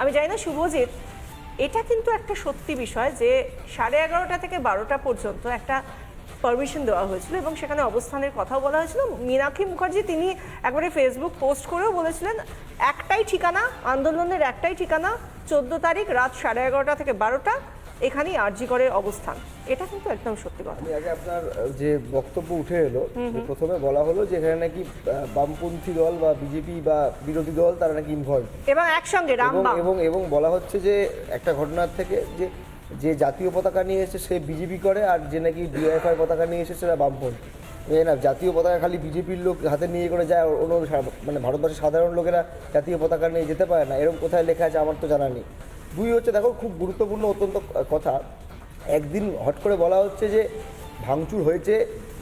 আমি জানি না, শুভজিৎ, এটা কিন্তু একটা সত্যি বিষয় যে সাড়ে এগারোটা থেকে বারোটা পর্যন্ত একটা পারমিশন দেওয়া হয়েছিল এবং সেখানে অবস্থানের কথাও বলা হয়েছিল। মীনাক্ষী মুখার্জি তিনি একবারে ফেসবুক পোস্ট করেও বলেছিলেন, একটাই ঠিকানা, আন্দোলনের একটাই ঠিকানা, চোদ্দ তারিখ রাত সাড়ে এগারোটা থেকে বারোটা এখানেই আরজি করে অবস্থান। এটা কিন্তু একদম সত্যি কথা। আমি আগে আপনার যে বক্তব্য উঠে এলো প্রথমে বলা হলো যে এখানে নাকি বামপন্থী দল বা বিজেপি বা বিরোধী দল তারা নাকি ইনভলভ এবং একসঙ্গে এবং এবং এবং বলা হচ্ছে যে একটা ঘটনার থেকে যে যে জাতীয় পতাকা নিয়ে এসেছে সে বিজেপি করে আর যে নাকি ডিআইএফআই পতাকা নিয়ে এসেছে সেটা বামপন্থী। না জাতীয় পতাকা খালি বিজেপির লোক হাতে নিয়ে করে যায় অন্য মানে ভারতবর্ষের সাধারণ লোকেরা জাতীয় পতাকা নিয়ে যেতে পারে না এরকম কোথায় লেখা আছে আমার তো জানা নেই। দুই হচ্ছে দেখো খুব গুরুত্বপূর্ণ অত্যন্ত কথা। একদিন হট করে বলা হচ্ছে যে ভাঙচুর হয়েছে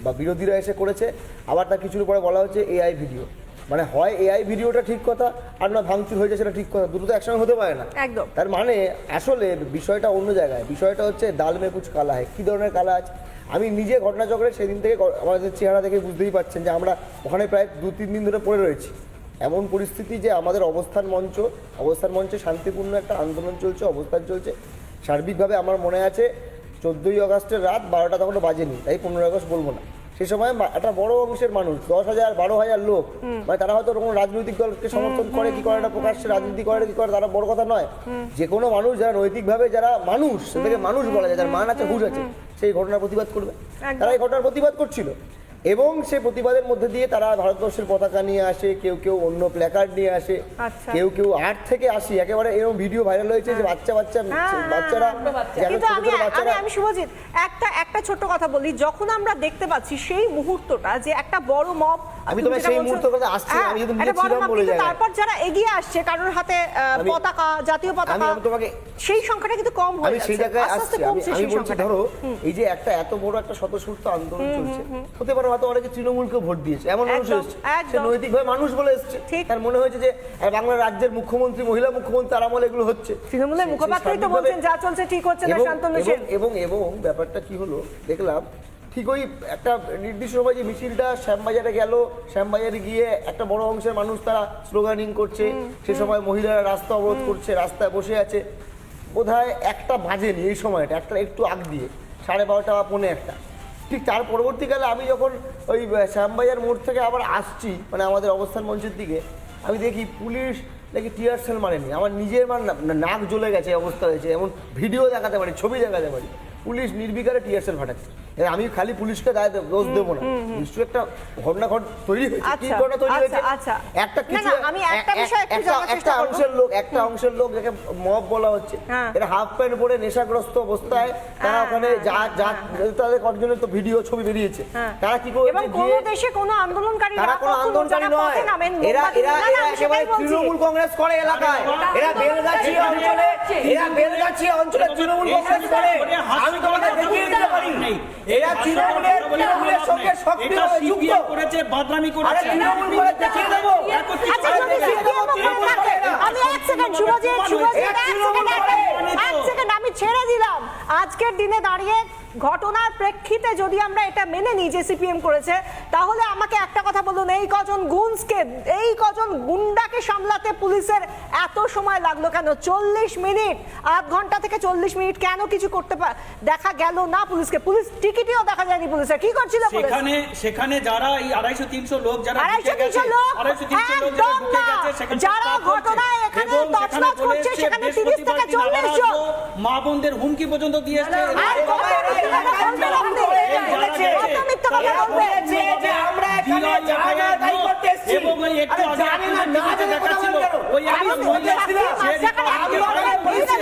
বা বিরোধীরা এসে করেছে আবার তার কিছুর পরে বলা হচ্ছে এআই ভিডিও মানে হয় এআই ভিডিওটা ঠিক কথা আর না ভাঙচুর হয়েছে সেটা ঠিক কথা দুটো তো একসঙ্গে হতে পারে না। একদম। তার মানে আসলে বিষয়টা অন্য জায়গায় বিষয়টা হচ্ছে ডাল মে কুচ কালা হয় কী ধরনের কালা আছে আমি নিজে ঘটনাচক্রে সেদিন থেকে আমাদের চেহারা দেখে বুঝতেই পারছেন যে আমরা ওখানে প্রায় দু তিন দিন ধরে পড়ে রয়েছি। এমন পরিস্থিতি যে আমাদের অবস্থান মঞ্চ অবস্থান মঞ্চে শান্তিপূর্ণ একটা আন্দোলন চলছে অবস্থান চলছে। সার্বিকভাবে আমার মনে আছে চোদ্দোই আগস্টের রাত বারোটা তখনও বাজেনি তাই পনেরোই আগস্ট বলব না। সেই সময় একটা বড় অংশের মানুষ দশ হাজার বারো হাজার লোক মানে তারা হয়তো কোনো রাজনৈতিক দলকে সমর্থন করে কি করে না প্রকাশ্যে রাজনীতি করে কি করে তারা বড় কথা নয়। যে কোনো মানুষ যারা নৈতিকভাবে যারা মানুষ তাদেরকে মানুষ বলা যায় যার মান আছে হুশ আছে সেই ঘটনার প্রতিবাদ করবে। তারা এই ঘটনার প্রতিবাদ করছিল। এবং সে প্রতিবাদের মধ্যে দিয়ে তারা ভারতবর্ষের পতাকা নিয়ে আসে কেউ কেউ অন্য প্ল্যাকার্ড নিয়ে আসে আচ্ছা। কেউ কেউ আট থেকে আসি একেবারে এরকম ভিডিও ভাইরাল হয়েছে যে বাচ্চা বাচ্চা হ্যাঁ, হ্যাঁ, বাচ্চারা কিন্তু আমি আমি আমি শুভজিৎ একটা একটা ছোট্ট কথা বলি যখন আমরা দেখতে পাচ্ছি সেই মুহূর্তটা যে একটা বড় মব আমি তোমায় সেই মুহূর্তের কথা আসছি, আমি যেহেতু নিজে ছিলাম বলে। তারপর যারা এগিয়ে আসছে কারোর হাতে পতাকা জাতীয় পতাকা আমি- তোমাকে- সেই সংখ্যাটা কিন্তু কম হয়ে আমি সেই জায়গায় আসছি আমি বলছি ধরো এই যে একটা এত বড় একটা স্বতঃস্ফূর্ত আন্দোলন চলছে হতে পারে হয়তো অনেকে তৃণমূলকে ভোট দিয়েছে। এমন মানুষ এসছে। সে নৈতিকভাবে মানুষ বলে এসছে। তার মনে হয়েছে যে বাংলার রাজ্যের মুখ্যমন্ত্রী মহিলা মুখ্যমন্ত্রী তার আমলে এগুলো হচ্ছে। তৃণমূলের মুখপাত্রই তো বলছেন যা চলছে ঠিক হচ্ছে না শান্তনু এবং- সেন। এবং এবং ব্যাপারটা কি হলো দেখলাম ঠিক ওই একটা নির্দিষ্ট সময় যে মিছিলটা শ্যামবাজারে গেল শ্যামবাজারে গিয়ে একটা বড় অংশের মানুষ তারা স্লোগানিং করছে। সে সময় মহিলারা রাস্তা অবরোধ করছে রাস্তায় বসে আছে। বোধহয় একটা বাজেনি এই সময়টা একটা একটু আগ দিয়ে সাড়ে বারোটা বা পৌনে একটা। ঠিক তার পরবর্তীকালে আমি যখন ওই শ্যামবাজার মোড় থেকে আবার আসছি মানে আমাদের অবস্থান মঞ্চের দিকে, আমি দেখি পুলিশ নাকি টিয়ার সেল মারেনি। আমার নিজের মানে নাক জ্বলে গেছে অবস্থা হয়েছে। এমন ভিডিও দেখাতে পারি, ছবি দেখাতে পারি। পুলিশ নির্বিকারে টিয়ার সেল ফাটাচ্ছে। আমি খালি পুলিশকে দায় দেব- দোষ দেবো না। নিশ্চয়ই একটা ঘটনা ঘট তৈরি হয়েছে। কি আচ্ছা, ঘটনা তৈরি আচ্ছা, হয়েছে? আচ্ছা। একটা কিছু আমি একটা বিষয় একটু জানার চেষ্টা করব। অংশের লোক একটা অংশের লোক যাকে মব বলা হচ্ছে হ্যাঁ। এরা হাফ প্যান্ট পরে নেশাগ্রস্ত অবস্থায় তারা হ্যাঁ, ওখানে হ্যাঁ, যা যা তাদের কয়েকজনের তো ভিডিও ছবি বেরিয়েছে। হ্যাঁ। তারা কি করে এবং কোন দেশে কোন আন্দোলনকারী তারা কোনো আন্দোলনকারী নয়। এরা এরা এরা একেবারে তৃণমূল কংগ্রেস করে এলাকায়। এরা বেলগাছি অঞ্চলে এরা বেলগাছি অঞ্চলে তৃণমূল কংগ্রেস করে। আমি তোমাকে দেখিয়ে দিতে পারি। এরা তৃণমূলের তৃণমূলের সঙ্গে সক্রিয়ভাবে যুক্ত। করেছে বাদরামি করেছে। তৃণমূল করে দেখিয়ে দেবো। আচ্ছা। আমি এক সেকেন্ড শুভজিৎ শুভজিৎ এক সেকেন্ড এক সেকেন্ড। ছেড়ে দিলাম। আজকের দিনে দাঁড়িয়ে ঘটনার প্রেক্ষিতে যদি আমরা এটা মেনে নিই যে সিপিএম করেছে তাহলে আমাকে একটা কথা বলুন এই কজন গুন্সকে এই কজন গুন্ডাকে সামলাতে পুলিশের এত সময় লাগল কেন? চল্লিশ মিনিট আধ ঘণ্টা থেকে চল্লিশ মিনিট কেন কিছু করতে দেখা গেল না পুলিশকে। পুলিশ টিকিটিও দেখা যায়নি পুলিশের। কি করছিল সেখানে সেখানে যারা এই আড়াইশো তিনশো লোক যারা আড়াইশো তিনশো লোক যারা একদম ঢুকে না। গেছে সেখানে যারা staff করছে। ঘটনায় এখানে এবং তছনছ সেখানে চলে করছে, এসছে সেখানে 30 বৃহস্পতিবার থেকে দিন 40 আবার জন। আসব, মা বোনদের হুমকি পর্যন্ত দিয়ে এসছে আর কত মিথ্যা কথা বলবেন আপনি? কত মিথ্যা কথা বলবেন? এবং ওই একটু আগে একটা দেখাচ্ছিল ওই একটা আপনি- মহিলা আপনি ছিল সে মাঝখানে আপনি রিপাবলিক বলেন, করেছে।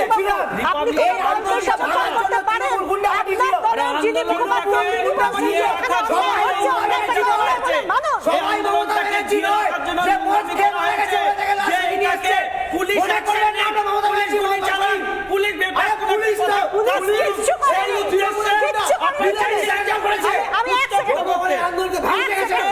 আপনি কি এই আন্দোলন সফল করতে পারেন? আপনার দলের যিনি মুখপাত্র, তিনি বলছেন যে এখানে অন্যায় হচ্ছে, অন্যায়টাকে অন্যায় বলে মানুষ। এই আন্দোলনটাকে জিরোয় জন্য নির্বাচিত হয়েছে। যে এটাকে পুলিশ action পুলিশ আমি এক সেকেন্ড।